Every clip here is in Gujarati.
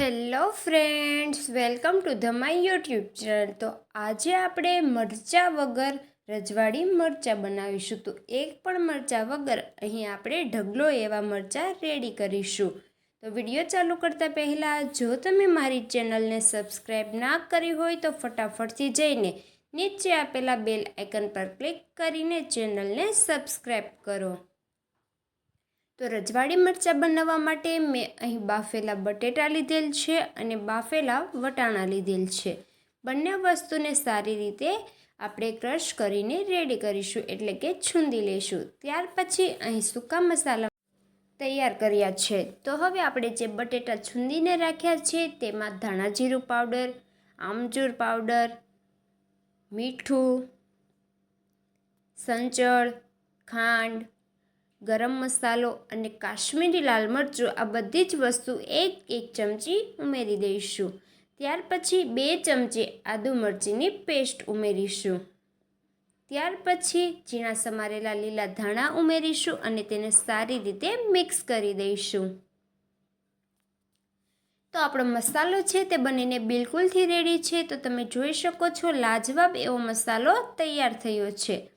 Hello friends welcome to the my YouTube channel તો આજે આપણે મરચાં વગર રજવાડી મરચાં બનાવીશું. તો એક પણ મરચાં વગર અહીં આપણે ઢગલો એવા મરચાં રેડી કરીશું. તો વીડિયો ચાલુ કરતાં પહેલાં જો તમે મારી ચેનલને સબસ્ક્રાઈબ ના કરી હોય તો ફટાફટથી જઈને નીચે આપેલા બેલ આઇકન પર ક્લિક કરીને ચેનલને સબસ્ક્રાઈબ કરો. તો રજવાડી મરચાં બનાવવા માટે મેં અહીં બાફેલા બટેટા લીધેલ છે અને બાફેલા વટાણા લીધેલ છે. બંને વસ્તુને સારી રીતે આપણે ક્રશ કરીને રેડી કરીશું એટલે કે છૂંદી લઈશું. ત્યાર પછી અહીં સૂકા મસાલા તૈયાર કર્યા છે. તો હવે આપણે જે બટેટા છૂંદીને રાખ્યા છે તેમાં ધાણા જીરું પાવડર, આમચૂર પાવડર, મીઠું, સંચળ, ખાંડ ગરમ મસાલો અને કાશ્મીરી લાલ મરચું આ બધી જ વસ્તુ એક એક ચમચી ઉમેરી દઈશું. ત્યાર પછી બે ચમચી આદુ મરચીની પેસ્ટ ઉમેરીશું. ત્યાર પછી ઝીણા સમારેલા લીલા ધાણા ઉમેરીશું અને તેને સારી રીતે મિક્સ કરી દઈશું. તો આપણો મસાલો છે તે બનીને બિલકુલથી રેડી છે, તો તમે જોઈ શકો છો લાજવાબ એવો મસાલો તૈયાર થયો છે.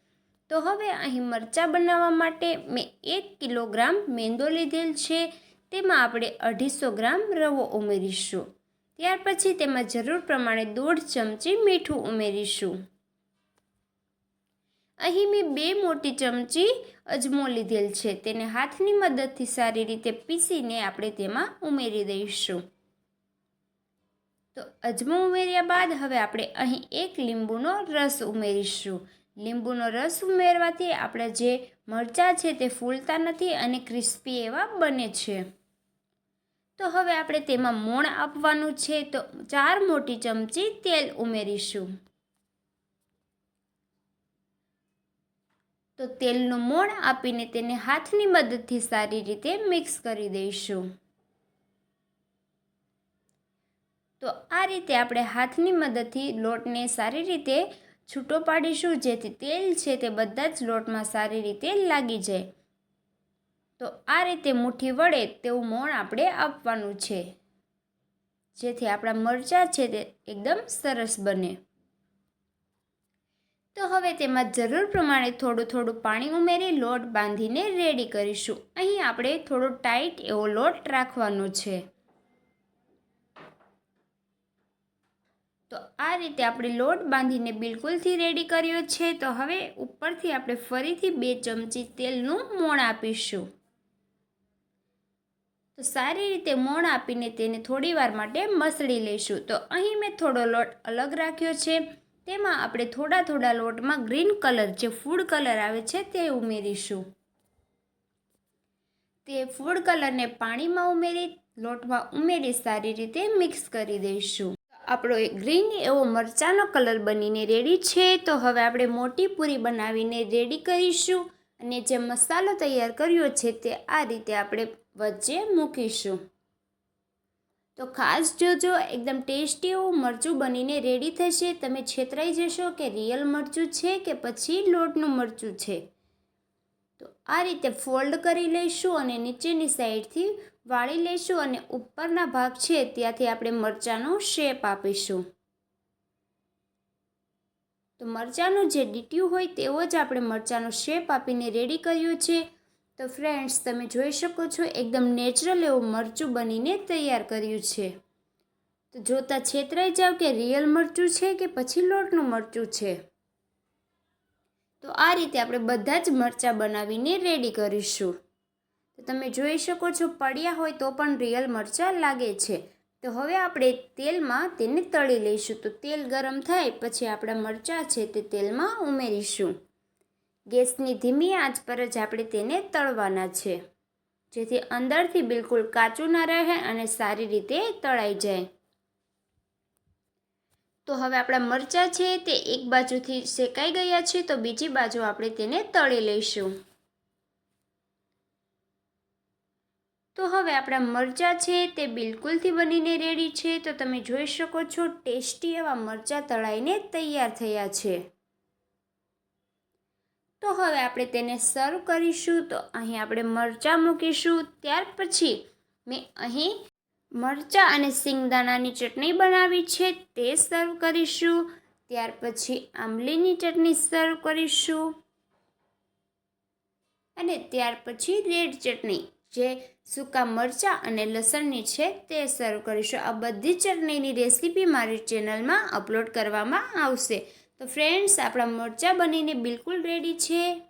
તો હવે અહીં મરચાં બનાવવા માટે મેં એક કિલોગ્રામ મેંદો લીધેલ છે. તેમાં આપણે અઢીસો ગ્રામ રવો ઉમેરીશું. ત્યાર પછી તેમાં જરૂર પ્રમાણે દોઢ ચમચી મીઠું ઉમેરીશું. અહીં મેં બે મોટી ચમચી અજમો લીધેલ છે. તેને હાથની મદદથી સારી રીતે પીસીને આપણે તેમાં ઉમેરી દઈશું. તો અજમો ઉમેર્યા બાદ હવે આપણે અહીં એક લીંબુનો રસ ઉમેરીશું. લીંબુનો રસ ઉમેરવાથી આપણે જે મરચાં છે તે ફૂલતા નથી અને ક્રિસ્પી એવા બને છે. તો હવે આપણે તેમાં મોણ આપવાનું છે તો ચાર મોટી ચમચી તેલ ઉમેરીશું. તો તેલનું મોણ આપીને તેને હાથની મદદથી સારી રીતે મિક્સ કરી દઈશું. તો આ રીતે આપણે હાથની મદદથી લોટને સારી રીતે છૂટો પાડીશું, જેથી તેલ છે તે બધા જ લોટમાં સારી રીતે લાગી જાય. તો આ રીતે મુઠ્ઠી વડે તેવું મોણ આપણે આપવાનું છે. જેથી આપણા મરચાં છે તે એકદમ સરસ બને. તો હવે તેમાં જરૂર પ્રમાણે થોડું થોડું પાણી ઉમેરી લોટ બાંધીને રેડી કરીશું. અહીં આપણે થોડો ટાઈટ એવો લોટ રાખવાનો છે. તો આ રીતે આપણે લોટ બાંધીને બિલકુલથી રેડી કર્યો છે. તો હવે ઉપરથી આપણે ફરીથી બે ચમચી તેલનું મોણ આપીશું. તો સારી રીતે મોણ આપીને તેને થોડી વાર માટે મસળી લઈશું. તો અહીં મેં થોડો લોટ અલગ રાખ્યો છે. તેમાં આપણે થોડા થોડા લોટમાં ગ્રીન કલર જે ફૂડ કલર આવે છે તે ઉમેરીશું. તે ફૂડ કલરને પાણીમાં ઉમેરી, લોટમાં ઉમેરી સારી રીતે મિક્સ કરી દઈશું. આપણો ગ્રીન એવો મરચાંનો કલર બનીને રેડી છે, તો હવે આપણે મોટી પૂરી બનાવીને રેડી કરીશું અને જે મસાલો તૈયાર કર્યો છે તે આ રીતે આપણે વચ્ચે મૂકીશું. તો ખાસ જોજો, એકદમ ટેસ્ટી એવું મરચું બનીને રેડી થશે. તમે છેતરાઈ જશો કે રિયલ મરચું છે કે પછી લોટનું મરચું છે. તો આ રીતે ફોલ્ડ કરી લઈશું અને નીચેની સાઈડથી વાળી લઈશું અને ઉપરના ભાગ છે ત્યાંથી આપણે મરચાંનો શેપ આપીશું. તો મરચાંનું જે ડીટ્યું હોય તેવો જ આપણે મરચાંનો શેપ આપીને રેડી કર્યું છે. તો ફ્રેન્ડ્સ, તમે જોઈ શકો છો, એકદમ નેચરલ એવું મરચું બનીને તૈયાર કર્યું છે. તો જોતાં છેતરાઈ જાવ કે રિયલ મરચું છે કે પછી લોટનું મરચું છે? તો આ રીતે આપણે બધા જ મરચાં બનાવીને રેડી કરીશું. તો તમે જોઈ શકો છો, પડ્યા હોય તો પણ રિયલ મરચાં લાગે છે. તો હવે આપણે તેલમાં તેને તળી લઈશું. તો તેલ ગરમ થાય, પછી આપણા મરચાં છે તે તેલમાં ઉમેરીશું. ગેસની ધીમી આંચ પર જ આપણે તેને તળવાના છે, જેથી અંદરથી બિલકુલ કાચું ના રહે અને સારી રીતે તળાઈ જાય. તો હવે આપણા મરચાં છે તે એક બાજુથી શેકાઈ ગયા છે, તો બીજી બાજુ આપણે તેને તળી લઈશું. તો હવે આપણા મરચાં છે તે બિલકુલથી બનીને રેડી છે. તો તમે જોઈ શકો છો, ટેસ્ટી એવા મરચાં તળાઈને તૈયાર થયા છે. તો હવે આપણે તેને સર્વ કરીશું. તો અહીં આપણે મરચાં મૂકીશું. ત્યાર પછી મેં અહીં મરચાં અને સિંગદાણાની ચટણી બનાવી છે, તે સર્વ કરીશું. ત્યાર પછી આંબલીની ચટણી સર્વ કરીશું. અને ત્યાર પછી રેડ ચટણી. જે સૂકા મરચાં અને લસણની છે તે સર્વ કરીશું. આ બધી ચટણીની રેસીપી મારી ચેનલમાં અપલોડ કરવામાં આવશે. તો ફ્રેન્ડ્સ આપણા મરચાં બનીને બિલકુલ રેડી છે.